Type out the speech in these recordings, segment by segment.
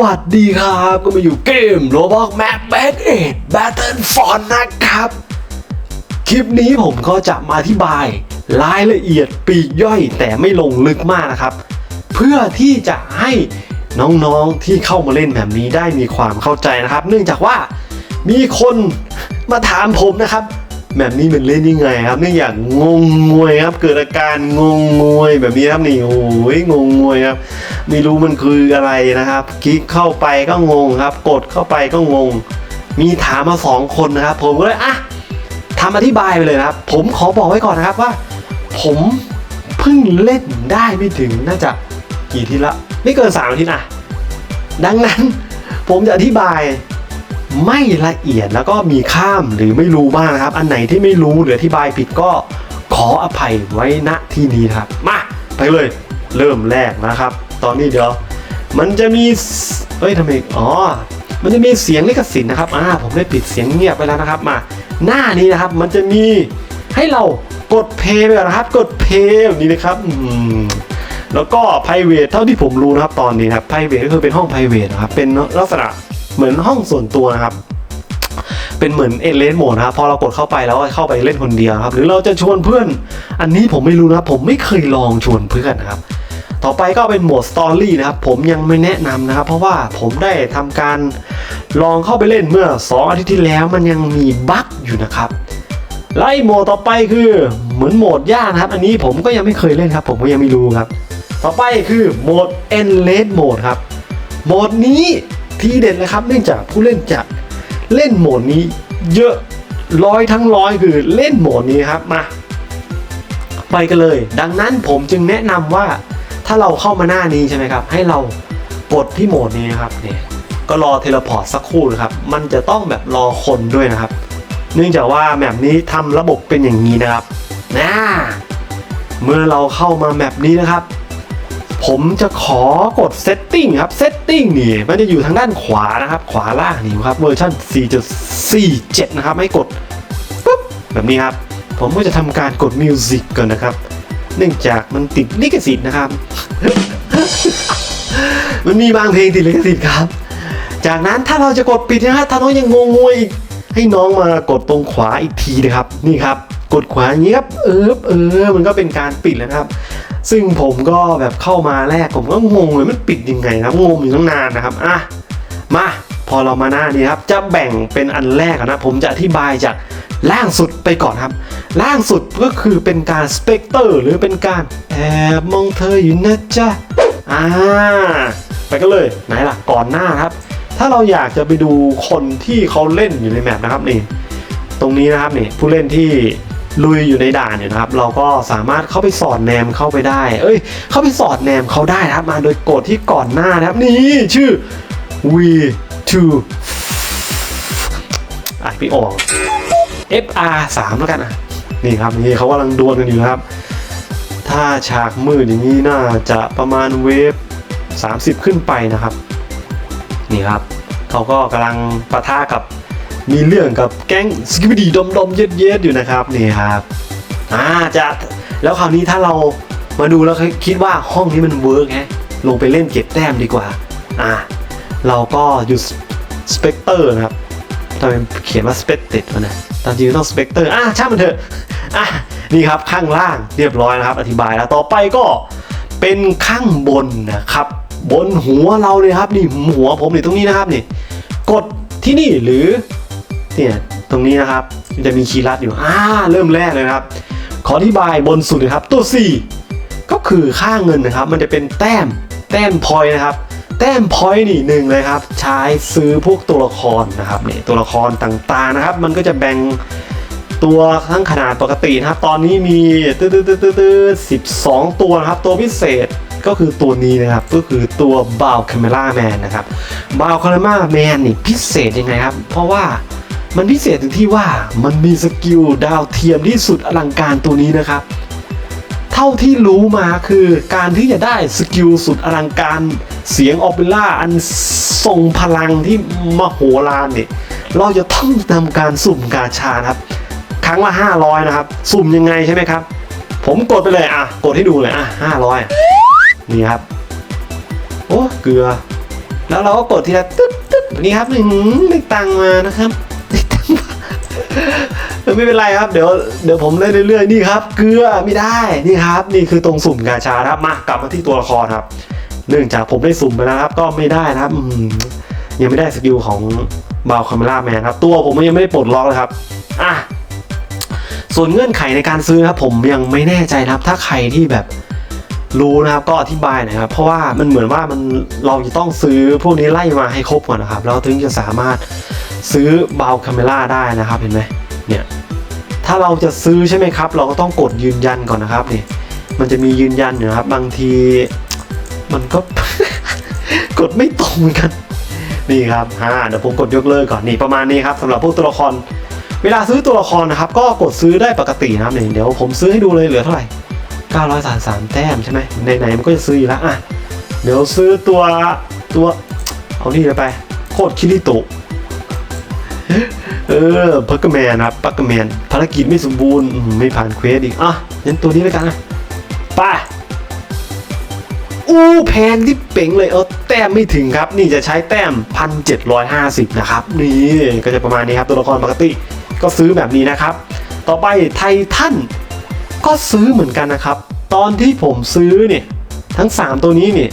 สวัสดีครับก็มาอยู่เกม Roblox Map b a t 8 Battle f o n นะครับ คลิปนี้ผมก็จะมาอธิบาย รายละเอียดปีกย่อยแต่ไม่ลงลึกมากนะครับ เพื่อที่จะให้น้องๆที่เข้ามาเล่นแบบนี้ได้มีความเข้าใจนะครับ เนื่องจากว่ามีคนมาถามผมนะครับ แบบนี้มันเล่นยังไงครับเนื่องจากงงงวยครับ เกิดอาการงงงวยแบบนี้ครับนี่โอ้ยงงงวยครับไม่รู้มันคืออะไรนะครับ คลิกเข้าไปก็งงครับ กดเข้าไปก็งง มีถามมาสองคนนะครับ ผมก็เลยอะทำอธิบายไปเลยนะครับ ผมขอบอกไว้ก่อนนะครับว่า ผมเพิ่งเล่นได้ไม่ถึงน่าจะกี่ทีละ ไม่เกินสามอาทิตย์นะดังนั้นผมจะอธิบาย ไม่ละเอียดแล้วก็มีข้ามหรือไม่รู้บ้างนะครับ อันไหนที่ไม่รู้หรืออธิบายผิดก็ขออภัยไว้ณที่นี้ครับ มาไปเลยเริ่มแรกนะครับ ตอนนี้เดี๋ยวมันจะมีเอ้ยทำไมอ๋อมันจะมีเสียงลิขสิทธิ์นะครับอ่าผมได้ปิดเสียงเงียบไปแล้วนะครับมา หน้านี้นะครับมันจะมีให้เรากดเพย์ไปก่อนนะครับ กดเพย์แบบนี้นะครับอืมแล้วก็ private เท่าที่ผมรู้นะครับตอนนี้นะครับ private ก็คือเป็นห้อง private นะครับเป็นลักษณะ เหมือนห้องส่วนตัวนะครับเป็นเหมือนเอเลนโหมดนะครับพอเรากดเข้าไปแล้วเข้าไปเล่นคนเดียวครับ หรือเราจะชวนเพื่อน อันนี้ผมไม่รู้นะผมไม่เคยลองชวนเพื่อนนะครับ ต่อไปก็เป็นโหมดสตอรี่นะครับ ผมยังไม่แนะนำนะครับ เพราะว่าผมได้ทำการลองเข้าไปเล่นเมื่อ 2 อาทิตย์ที่แล้วมันยังมีบั๊กอยู่นะครับไล่โหมดต่อไปคือเหมือนโหมดยากนะครับ อันนี้ผมก็ยังไม่เคยเล่นครับ ผมก็ยังไม่รู้ครับ ต่อไปคือโหมด endless mode ครับโหมดนี้ ทีเด็ดเลยครับเนื่องจากผู้เล่นจะเล่นโหมดนี้เยอะร้อยทั้งร้อยคือเล่นโหมดนี้ครับมาไปกันเลย ดังนั้นผมจึงแนะนำว่าถ้าเราเข้ามาหน้านี้ใช่ไหมครับ ให้เรากดที่โหมดนี้ครับเนี่ยก็รอเทเลพอร์ตสักครู่นะครับ มันจะต้องแบบรอคนด้วยนะครับ เนื่องจากว่าแมปนี้ทำระบบเป็นอย่างนี้นะครับนะเมื่อเราเข้ามาแมปนี้นะครับ ผมจะขอกด setting ครับ setting นี่มันจะอยู่ทางด้านขวานะครับ ขวาล่างนี่ครับเวอร์ชัน4.47 นะครับ ให้กดปุ๊บแบบนี้ครับ ผมก็จะทำการกด music ก่อนนะครับ เนื่องจากมันติดลิขสิทธิ์นะครับ มันมีบางเพลงติดลิขสิทธิ์ครับ จากนั้นถ้าเราจะกดปิดนะครับถ้าน้องยังงงงวยให้น้องมากดตรงขวาอีกทีนะครับ นี่ครับ กดขวาอย่างนี้ครับเออเออมันก็เป็นการปิดแล้วนะครับซึ่งผมก็แบบเข้ามาแรกผมก็งงเลยมันปิดยังไงนะครับงงอยู่ตั้งนานนะครับอะมาพอเรามาหน้านี้ครับจะแบ่งเป็นอันแรกนะผมจะอธิบายจากล่างสุดไปก่อนครับ ล่างสุดก็คือเป็นการสเปกเตอร์หรือเป็นการแอบมองเธออยู่นะจ๊ะอ่าไปกันเลยไหนล่ะก่อนหน้าครับ ถ้าเราอยากจะไปดูคนที่เขาเล่นอยู่ในแมปนะครับนี่ตรงนี้นะครับนี่ผู้เล่นที่ ลุยอยู่ในด่านอยู่ยนะครับ เราก็สามารถเข้าไปสอดแนมเข้าไปได้ เอ้ย เข้าไปสอดแนมเขาได้นะครับ มาโดยกดที่ก่อนหน้านะครับ นี่ชื่อ V2 อะพี่ออก FR 3แล้วกันอะ นี่ครับนี่เขากำลังดวลกันอยู่ครับ ถ้าฉากมืดอย่างนี้น่าจะประมาณเวฟ 30 ขึ้นไปนะครับ นี่ครับ เขาก็กำลังปะทะกับ มีเรื่องกับแก๊งสกิบดีดมดมเย็ดเย็ดๆอยู่นะครับนี่ครับอ่าจะแล้วคราวนี้ถ้าเรามาดูแล้วคิดว่าห้องนี้มันเวิร์กฮะลงไปเล่นเก็บแต้มดีกว่าอ่าเราก็อยู่สเปกเตอร์นะครับทำไมเขียนว่าสเปกเต็ดวะนะตามจริงต้องสเปกเตอร์อะช่างมันเถอะอะนี่ครับข้างล่างเรียบร้อยนะครับ อธิบายแล้วต่อไปก็เป็นข้างบนนะครับ บนหัวเราเลยครับนี่หัวผมนี่ตรงนี้นะครับนี่ กดที่นี่หรือ เนี่ยตรงนี้นะครับมันจะมีคีย์ลัดอยู่อ่าเริ่มแรกเลยครับ ขออธิบายบนสุดเลยครับ ตัว 4 ก็คือค่าเงินนะครับ มันจะเป็นแต้มแต้มพอยนะครับ แต้มพอยนี่หนึ่งเลยครับ ใช้ซื้อพวกตัวละครนะครับนี่ตัวละครต่างๆนะครับ มันก็จะแบ่งตัวทั้งขนาดปกตินะครับ ตอนนี้มีตื้อตื้อตื้อตื้อสิบสองตัวนะครับ ตัวพิเศษก็คือตัวนี้นะครับ ก็คือตัวบาวคาเมล่าแมนนะครับบาวคาร์มาแมนนี่พิเศษยังไงครับ เพราะว่า มันพิเศษตรงที่ว่ามันมีสกิลดาวเทียมที่สุดอลังการตัวนี้นะครับ เท่าที่รู้มาคือการที่จะได้สกิลสุดอลังการ เสียงออเปร่าอันทรงพลังที่มโหฬารเนี่ยเราจะต้องทำการสุ่มกาชานครับ ครั้งละ 500 นะครับ สุ่มยังไงใช่ไหมครับ ผมกดไปเลยอะกดให้ดูเลยอะ500อะนี่ครับ โอ้เกลือ แล้วเราก็กดทีละตึ๊ดตึ๊ดนี้ครับหนึ่งได้ตังมานะครับ ไม่เป็นไรครับเดี๋ยวเดี๋ยวผมเล่นเรื่อยๆนี่ครับ เกลือไม่ได้นี่ครับ นี่คือตรงสุ่มกาชาครับมากลับมาที่ตัวละครครับ เนื่องจากผมได้สุ่มไปแล้วครับ ก็ไม่ได้นะครับยังไม่ได้สกิลของบาวคาเมล่าแมนครับ ตัวผมยังไม่ได้ปลดล็อกเลยครับอะส่วนเงื่อนไขในการซื้อนะครับ ผมยังไม่แน่ใจนะครับ ถ้าใครที่แบบรู้นะครับก็อธิบายหน่อยครับ เพราะว่ามันเหมือนว่ามันเราจะต้องซื้อพวกนี้ไล่มาให้ครบก่อนนะครับแล้วถึงจะสามารถ ซื้อบาวคาเมล่าได้นะครับเห็นไหมเนี่ยถ้าเราจะซื้อใช่ไหมครับ เราก็ต้องกดยืนยันก่อนนะครับนี่มันจะมียืนยันอยู่นะครับ บางทีมันก็ กดไม่ตรงเหมือนกันนี่ครับอ่าเดี๋ยวผมกดยกเลิกก่อนนี่ประมาณนี้ครับสำหรับพวกตัวละคร เวลาซื้อตัวละครนะครับ ก็กดซื้อได้ปกตินะครับนี่เดี๋ยวผมซื้อให้ดูเลยเหลือเท่าไหร่933แต้มใช่ไหมไหนๆมันก็จะซื้ออยู่แล้วอะเดี๋ยวซื้อตัวตัวเอานี่เลยไป โคตรคิริโตะ เออพักแมนครับพักแมนภารกิจไม่สมบูรณ์ไม่ผ่านเควสอีกอะงั้นตัวนี้แล้วกันนะไปอู้แพงที่เป่งเลยเออแต้มไม่ถึงครับ นี่จะใช้แต้ม 1750 นะครับ นี่ก็จะประมาณนี้ครับ ตัวละครปกติก็ซื้อแบบนี้นะครับ ต่อไปไททันก็ซื้อเหมือนกันนะครับ ตอนที่ผมซื้อเนี่ย ทั้ง 3 ตัวนี้เนี่ย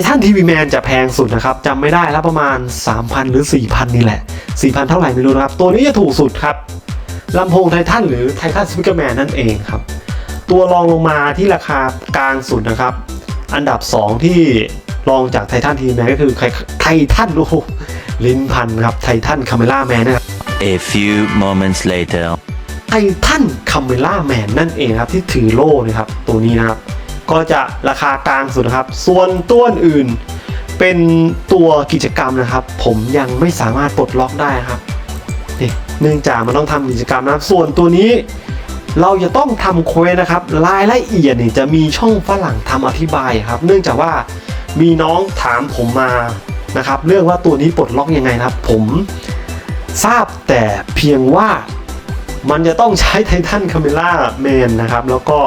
ททันทีวีแมนจะแพงสุดนะครับจำไม่ได้แล้วประมาณ 3,000 หรือ 4,000 นี่แหละ 4,000 เท่าไหร่ไม่รู้นะครับ ตัวนี้จะถูกสุดครับลำโพงไททันหรือไททันสปีกเกอร์แมนนั่นเองครับ ตัวรองลงมาที่ราคากลางสุดนะครับ อันดับ 2 ที่รองจากไททันทีวีแมนก็คือไททันโอ้โหลิ้นพันครับไททันคาเมล่าแมนนะครับ A few moments later. ไททันคาเมล่าแมนนั่นเองครับที่ถือโล่นะครับตัวนี้นะครับ ก็จะราคากลางสุดนะครับ ส่วนตัวอื่น เป็นตัวกิจกรรมนะครับ ผมยังไม่สามารถปลดล็อกได้ครับนี่เนื่องจากมันต้องทำกิจกรรมนะครับ ส่วนตัวนี้เราจะต้องทำเควสนะครับ รายละเอียดนี่จะมีช่องฝรั่งทำอธิบายครับ เนื่องจากว่ามีน้องถามผมมานะครับ เรื่องว่าตัวนี้ปลดล็อกยังไงนะครับ ผมทราบแต่เพียงว่ามันจะต้องใช้ไททันคาเมล่าแมนนะครับ แล้วก็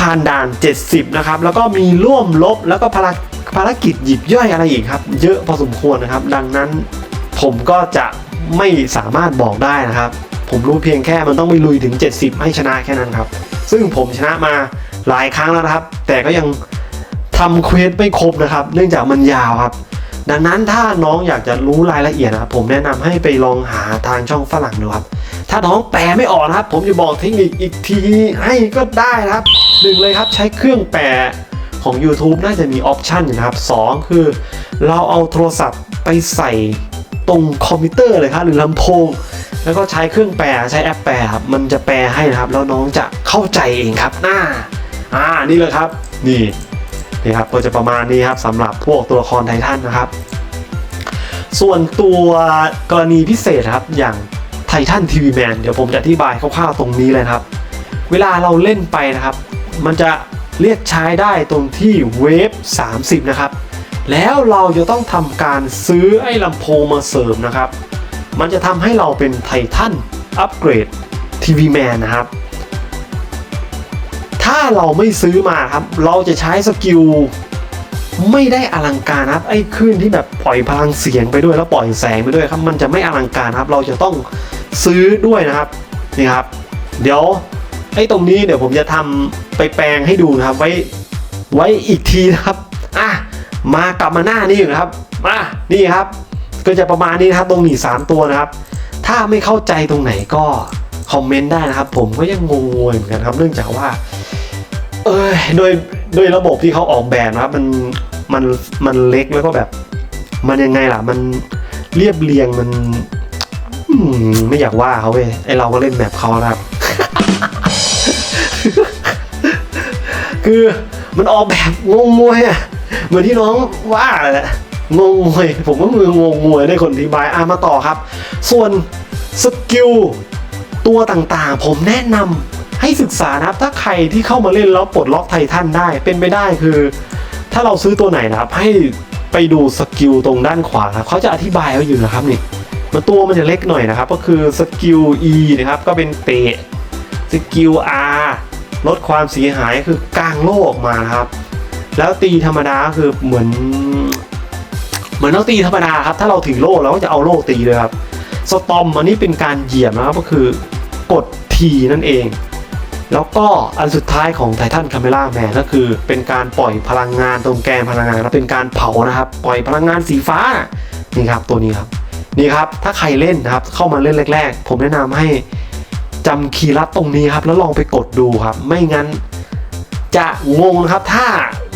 ผ่านด่าน 70 นะครับ แล้วก็มีร่วมลบแล้วก็ภารภารกิจหยิบย่อยอะไรอีกครับ เยอะพอสมควรนะครับ ดังนั้นผมก็จะไม่สามารถบอกได้นะครับ ผมรู้เพียงแค่มันต้องไปลุยถึง 70 ให้ชนะแค่นั้นครับ ซึ่งผมชนะมาหลายครั้งแล้วนะครับ แต่ก็ยังทำเควสไม่ครบนะครับ เนื่องจากมันยาวครับ ดังนั้นถ้าน้องอยากจะรู้รายละเอียดนะครับ ผมแนะนำให้ไปลองหาทางช่องฝรั่งดูครับ ถ้าน้องแปลไม่ออกนะครับ ผมจะบอกเทคนิคอีกทีให้ก็ได้นะครับ หนึ่งเลยครับใช้เครื่องแปลของ YouTube น่าจะมีออปชันอยู่นะครับสองคือ เราเอาโทรศัพท์ไปใส่ตรงคอมพิวเตอร์เลยครับหรือลำโพง แล้วก็ใช้เครื่องแปลใช้แอปแปลครับมันจะแปลให้นะครับ แล้วน้องจะเข้าใจเองครับหน้าอ่านี่เลยครับ นี่นี่ครับก็จะประมาณนี้ครับสำหรับพวกตัวละครไททันนะครับ ส่วนตัวกรณีพิเศษครับอย่างไททันทีวีแมนเดี๋ยวผมจะอธิบายคร่าวๆตรงนี้เลยนะครับ เวลาเราเล่นไปนะครับ มันจะเรียกใช้ได้ตรงที่เวฟ30 นะครับ แล้วเราจะต้องทำการซื้อไอ้ลำโพงมาเสริมนะครับ มันจะทำให้เราเป็นไททันอัปเกรดทีวีแมนนะครับ ถ้าเราไม่ซื้อมาครับ เราจะใช้สกิลไม่ได้อลังการครับ ไอ้คลื่นที่แบบปล่อยพลังเสียงไปด้วยแล้วปล่อยแสงไปด้วยครับ มันจะไม่อลังการครับ เราจะต้องซื้อด้วยนะครับนี่ครับ เดี๋ยวไอ้ตรงนี้เดี๋ยวผมจะทำ ไปแปลงให้ดูนะครับ ไว้ไว้อีกทีนะครับอะมากลับมาหน้านี้อยู่นะครับมานี่ครับ ก็จะประมาณนี้นะครับตรงหนีสามตัวนะครับ ถ้าไม่เข้าใจตรงไหนก็คอมเมนต์ได้นะครับ ผมก็ยังงงๆเหมือนกันครับ เนื่องจากว่า เออโดยโดยระบบที่เขาออกแบบนะครับ มันมันมันเล็กแล้วก็แบบ มันยังไงล่ะ มันเรียบเรียงมันอืมไม่อยากว่าเขาเว้ยไอเราก็เล่นแบบเขานะครับ คือมันออกแบบงงงวยอะเหมือนที่น้องว่าแหละงงงวยผมก็มืองงงวยได้คนอธิบายอะมาต่อครับ ส่วนสกิลตัวต่างๆ ผมแนะนำให้ศึกษานะครับ ถ้าใครที่เข้ามาเล่นแล้วปลดล็อกไททันได้เป็นไปได้คือ ถ้าเราซื้อตัวไหนนะครับให้ไปดูสกิลตรงด้านขวาครับเขาจะอธิบายไว้อยู่นะครับนี่มันตัวมันจะเล็กหน่อยนะครับ ก็คือสกิล E นะครับก็เป็นเตะสกิล R ลดความเสียหายคือกางโลกออกมานะครับ แล้วตีธรรมดาคือเหมือน เหมือนเราตีธรรมดาครับ ถ้าเราถือโล่เราก็จะเอาโล่ตีเลยครับสตอมอันนี้เป็นการเหยียบนะครับก็คือกดทีนั่นเอง แล้วก็อันสุดท้ายของไททันคาเมล่าแมนก็คือ เป็นการปล่อยพลังงานตรงแกนพลังงานแล้วเป็นการเผานะครับ ปล่อยพลังงานสีฟ้านี่ครับตัวนี้ครับนี่ครับถ้าใครเล่นนะครับเข้ามาเล่นแรก ๆ ผมแนะนำให้ จำคีย์ลัดตรงนี้ครับ แล้วลองไปกดดูครับ ไม่งั้นจะงงนะครับถ้า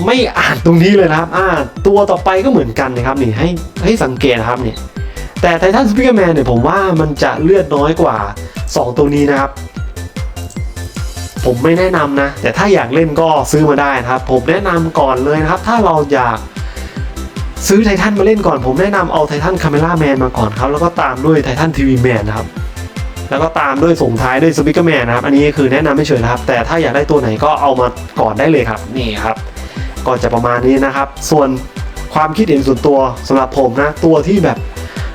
ไม่อ่านตรงนี้เลยนะครับ อ่า ตัวต่อไปก็เหมือนกันนะครับนี่ให้ให้สังเกตนะครับเนี่ยแต่ไททันสปิเกอร์แมนเนี่ยผมว่ามันจะเลือดน้อยกว่า 2 ตัวนี้นะครับ ผมไม่แนะนำนะ แต่ถ้าอยากเล่นก็ซื้อมาได้นะครับ ผมแนะนำก่อนเลยนะครับ ถ้าเราอยากซื้อไททันมาเล่นก่อน ผมแนะนำเอาไททันคาเมล่าแมนมาก่อนครับ แล้วก็ตามด้วยไททันทีวีแมนนะครับ แล้วก็ตามด้วยส่งท้ายด้วยสปิเกอร์แมนนะครับ อันนี้คือแนะนำไม่เฉยนะครับ แต่ถ้าอยากได้ตัวไหนก็เอามาก่อนได้เลยครับ นี่ครับ ก็จะประมาณนี้นะครับ ส่วนความคิดเห็นส่วนตัวสำหรับผมนะ ตัวที่แบบ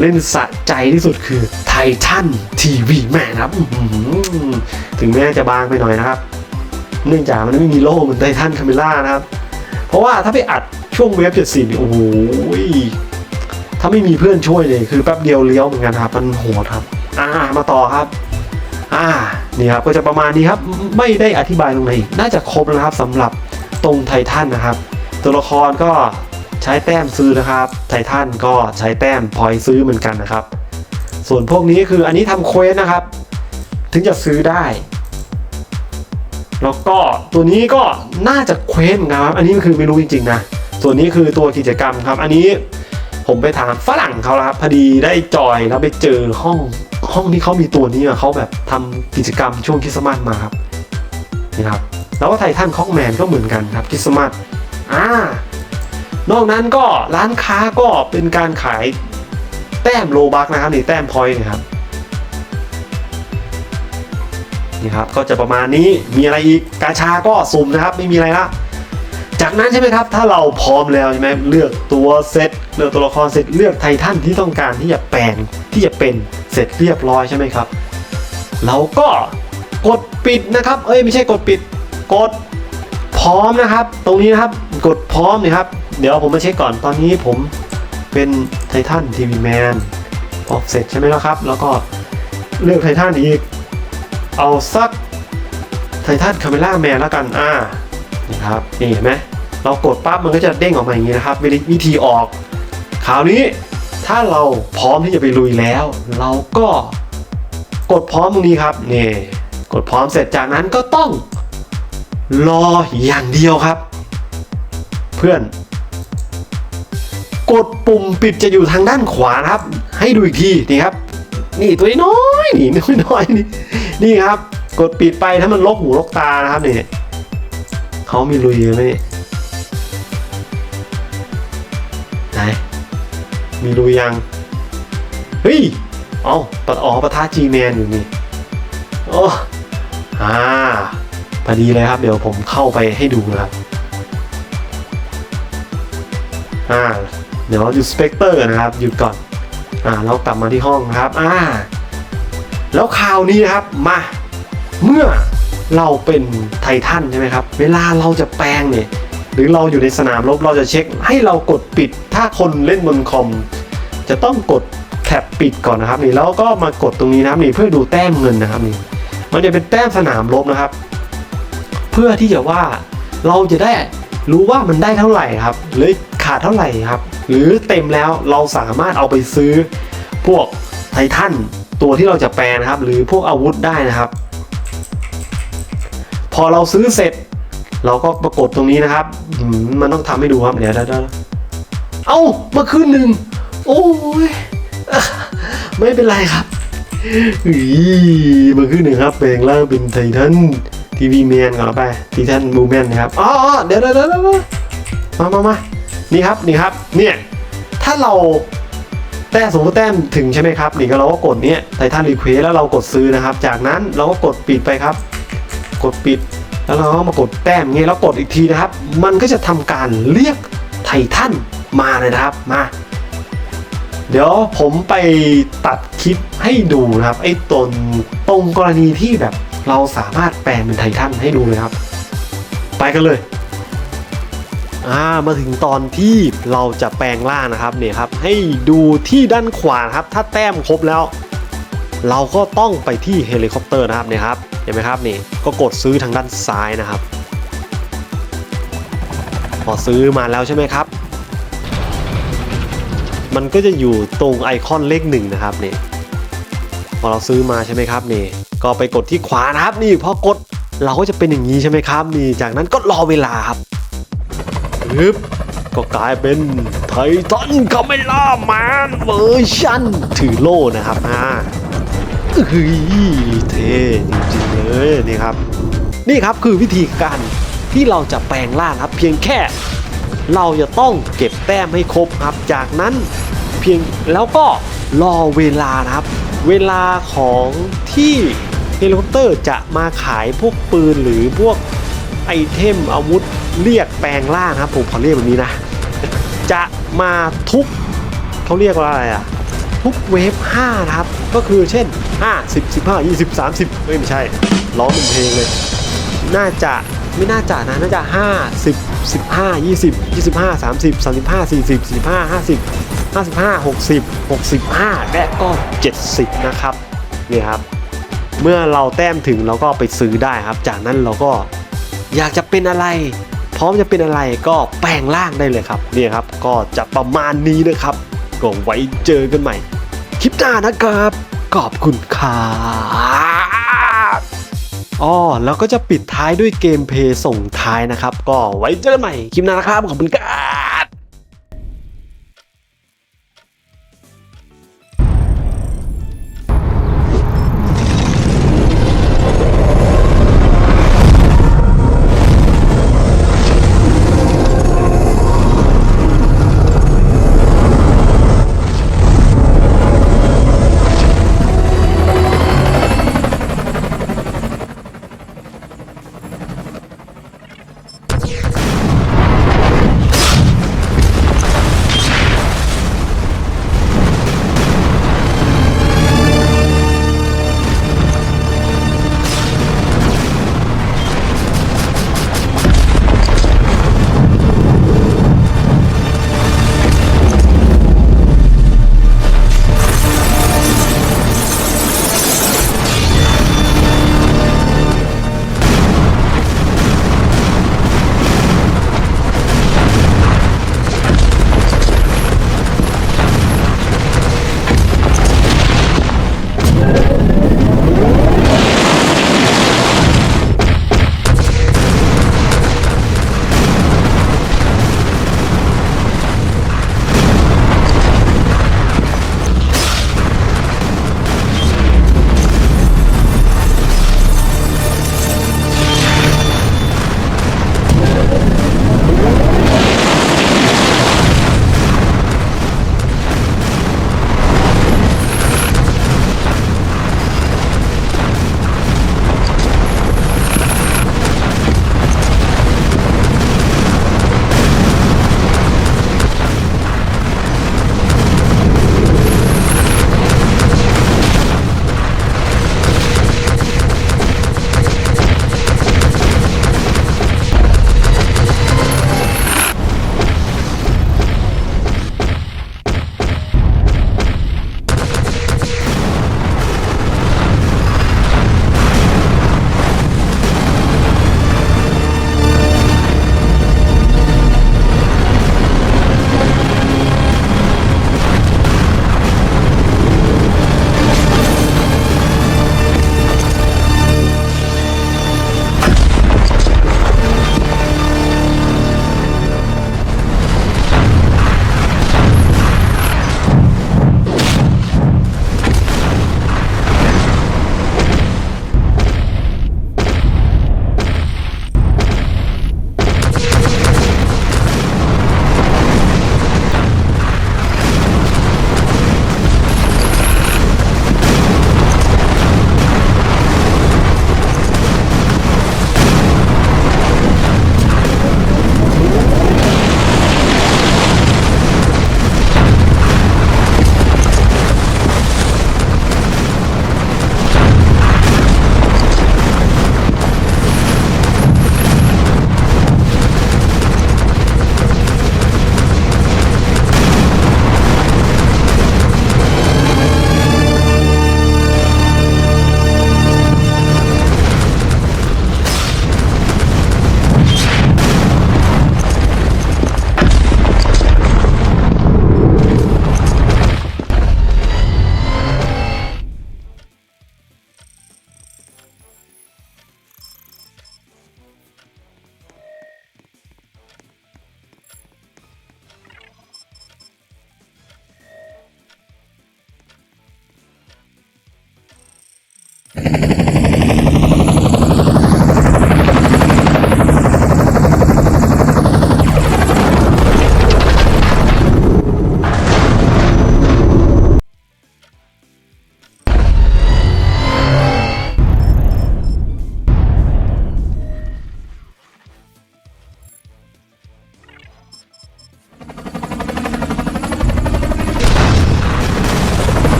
เล่นสะใจที่สุดคือไททันทีวีแมนครับถึงแม้จะบางไปหน่อยนะครับ เนื่องจากมันไม่มีโล่เหมือนไททันคาเมล่านะครับ เพราะว่าถ้าไปอัดช่วงเวฟเจ็ดสิบโอ้โหถ้าไม่มีเพื่อนช่วยเลยคือแป๊บเดียวเลี้ยวเหมือนกันครับ มันโหดครับ อ่ามาต่อครับอ่านี่ครับก็จะประมาณนี้ครับไม่ได้อธิบายตรงไหนน่าจะครบแล้วนะครับสำหรับตรงไททันนะครับ ตัวละครก็ใช้แต้มซื้อนะครับ ไททันก็ใช้แต้มพอยซื้อเหมือนกันนะครับ ส่วนพวกนี้คืออันนี้ทำเควสนะครับ ถึงจะซื้อได้ แล้วก็ตัวนี้ก็น่าจะเควสนกันครับ อันนี้คือไม่รู้จริงๆนะส่วนนี้คือตัวกิจกรรมครับ อันนี้ผมไปถามฝรั่งเขาครับพอดีได้จอยแล้วไปเจอห้อง ห้องที่เขามีตัวนี้เขาแบบทำกิจกรรมช่วงคริสต์มาสมาครับนี่ครับแล้วก็ไททันคอกแมนก็เหมือนกันครับคริสต์มาสอ่านอกนั้นก็ร้านค้าก็เป็นการขายแต้มโลบักนะครับนี่แต้มพอยต์นะครับนี่ครับก็จะประมาณนี้มีอะไรอีกกาชาก็สุ่มนะครับ ไม่มีอะไรละจากนั้นใช่ไหมครับ ถ้าเราพร้อมแล้วใช่ไหมเลือกตัวเซตเลือกตัวละครเสร็จเลือกไททันที่ต้องการที่จะแปลงที่จะเป็น เสร็จเรียบร้อยใช่ไหมครับ เราก็กดปิดนะครับ เอ้ยไม่ใช่กดปิด กดพร้อมนะครับ ตรงนี้นะครับ กดพร้อมนี่ครับ เดี๋ยวผมมาเช็คก่อน ตอนนี้ผมเป็นไททันทีวีแมนพอเสร็จใช่ไหมแล้วครับ แล้วก็เลือกไททันอีก เอาสักไททันคาเมล่าแมนแล้วกัน อ่า นี่ครับ นี่เห็นไหมเรากดปั๊บมันก็จะเด้งออกมาอย่างนี้นะครับ วิธีออก คราวนี้ ถ้าเราพร้อมที่จะไปลุยแล้ว เราก็กดพร้อมตรงนี้ครับนี่กดพร้อมเสร็จจากนั้นก็ต้องรออย่างเดียวครับ เพื่อน กดปุ่มปิดจะอยู่ทางด้านขวานะครับ ให้ดูอีกทีนี่ครับ นี่ตัวน้อยนี่น้อยนี่นี่ครับ กดปิดไปถ้ามันลกหูลกตานะครับนี่เขามีลุยไหมนี่ มีลุยยัง เฮ้ย เอาปัดอ๋อปะทะจีแมนอยู่นี่โอ้อ่าพอดีเลยครับ เดี๋ยวผมเข้าไปให้ดูนะครับอ่าเดี๋ยวหยุดสเปกเตอร์นะครับหยุดก่อนอ่าเรากลับมาที่ห้องครับอ่าแล้วคราวนี้นะครับมา เมื่อเราเป็นไททันใช่ไหมครับ เวลาเราจะแปลงเนี่ย รือเราอยู่ในสนามรบเราจะเช็คให้เรากดปิด ถ้าคนเล่นบนคอม จะต้องกดแท็บปิดก่อนนะครับนี่แล้วก็มากดตรงนี้นะครับนี่เพื่อดูแต้มเงินนะครับนี่มันจะเป็นแต้มสนามรบนะครับ เพื่อที่จะว่าเราจะได้รู้ว่ามันได้เท่าไหร่ครับ หรือขาดเท่าไหร่ครับ หรือเต็มแล้วเราสามารถเอาไปซื้อพวกไททันตัวที่เราจะแปลนะครับ หรือพวกอาวุธได้นะครับ พอเราซื้อเสร็จ เราก็ปรากฏตรงนี้นะครับมันต้องทำให้ดูครับเดี๋ยวเดี๋ยวเอ้ามาขึ้นหนึ่งโอ้ยไม่เป็นไรครับอีมาขึ้นหนึ่งครับแปลงร่างเป็นไททันทีวีแมนก่อนเอาไปไททันมูแมนนะครับอ๋อเดี๋ยวเดี๋ยวเดี๋ยวมามามานี่ครับนี่ครับเนี่ยถ้าเราแต้มสมมติแต้มถึงใช่ไหมครับนี่ก็เราก็กดเนี้ยไททันรีเควสแล้วเรากดซื้อนะครับ จากนั้นเราก็กดปิดไปครับ กดปิด แล้วเราก็มากดแต้มเงี้ยแล้วกดอีกทีนะครับ มันก็จะทำการเรียกไททันมาเลยนะครับมาเดี๋ยวผมไปตัดคลิปให้ดูนะครับ ไอ้ตนตรงกรณีที่แบบเราสามารถแปลงเป็นไททันให้ดูเลยครับ ไปกันเลยอ่ามาถึงตอนที่เราจะแปลงร่างนะครับเนี่ยครับให้ดูที่ด้านขวานะครับ ถ้าแต้มครบแล้ว เราก็ต้องไปที่เฮลิคอปเตอร์นะครับเนี่ยครับ เห็นไหมครับนี่ก็กดซื้อทางด้านซ้ายนะครับ พอซื้อมาแล้วใช่ไหมครับ มันก็จะอยู่ตรงไอคอนเลขหนึ่งนะครับนี่พอเราซื้อมาใช่ไหมครับนี่ ก็ไปกดที่ขวานะครับนี่พอกดเราก็จะเป็นอย่างนี้ใช่ไหมครับนี่จากนั้นก็รอเวลาครับฮึบก็กลายเป็นไททันคาเมล่าแมนเวอร์ชันถือโล่นะครับอ่า เฮ้ยเท่จริงๆเลยนี่ครับ นี่ครับคือวิธีการที่เราจะแปลงร่างครับเพียงแค่ เราจะต้องเก็บแต้มให้ครบครับ จากนั้นเพียงแล้วก็รอเวลานะครับ เวลาของที่เฮลิคอปเตอร์จะมาขายพวกปืนหรือพวกไอเทมอาวุธเรียกแปลงร่างครับผมขอเรียกแบบนี้นะ จะมาทุกเขาเรียกว่าอะไรอะ ทุกเวฟ5นะครับ ก็คือเช่น 5 10 15 20 30เฮ้ยไม่ใช่ร้องเป็นเพลงเลย น่าจะไม่น่าจะนะน่าจะ 5 10 15 20 25 30 35 40 45 50 55 60 65 และก็ 70 นะครับนี่ครับ เมื่อเราแต้มถึงเราก็ไปซื้อได้ครับ จากนั้นเราก็อยากจะเป็นอะไร พร้อมจะเป็นอะไรก็แปลงร่างได้เลยครับเนี่ยครับก็จะประมาณนี้นะครับ ก็ไว้เจอกันใหม่ คลิปหน้านะครับ ขอบคุณครับอ๋อแล้วก็จะปิดท้ายด้วยเกมเพย์ส่งท้ายนะครับ ก็ไว้เจอกันใหม่คลิปหน้านะครับ ขอบคุณครับ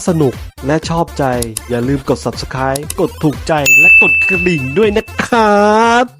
าสนุกและชอบใจ อย่าลืมกด subscribe กดถูกใจและกดกระดิ่งด้วยนะครับ